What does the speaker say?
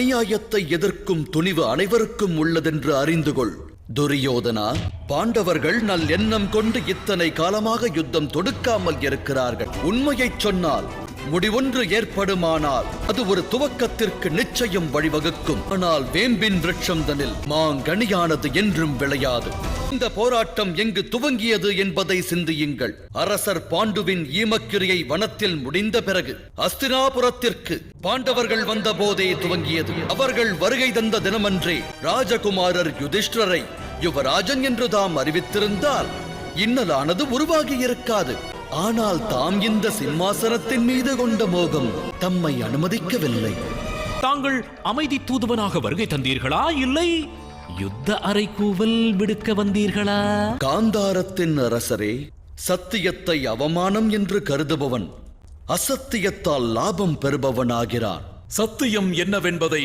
அநியாயத்தை எதிர்க்கும் துணிவு அனைவருக்கும் உள்ளதென்று அறிந்து கொள் துரியோதனா பாண்டவர்கள் நல் எண்ணம் கொண்டு இத்தனை காலமாக யுத்தம் தொடுக்காமல் இருக்கிறார்கள். உண்மையைச் சொன்னால் முடிவொன்று ஏற்படுமானால் அது ஒரு துவக்கத்திற்கு நிச்சயம் வழிவகுக்கும். ஆனால் வேம்பின் விரட்சம் தனில் மாங்கனியானது என்றும் விளையாது. இந்த போராட்டம் எங்கு துவங்கியது என்பதை சிந்தியுங்கள். அரசர் பாண்டுவின் ஈமக்கிரியை வனத்தில் முடிந்த பிறகு அஸ்தினாபுரத்திற்கு பாண்டவர்கள் வந்த போதே துவங்கியது. அவர்கள் வருகை தந்த தினமன்றே ராஜகுமாரர் யுதிஷ்டரை யுவராஜன் என்று தாம் அறிவித்திருந்தால் இன்னலானது உருவாகி இருக்காது. ஆனால் தாம் இந்த சிம்மாசனத்தின் மீது கொண்ட மோகம் தம்மை அனுமதிக்கவில்லை. தாங்கள் அமைதி தூதுவனாக வருகை தந்தீர்களா? இல்லை. யுத்த அறைகூவல் விடுக்க வந்தீர்களா? காந்தாரத்தின் அரசரே சத்தியத்தை அவமானம் என்று கருதுபவன் அசத்தியத்தால் லாபம் பெறுபவனாகிறான் சத்தியம் என்னவென்பதை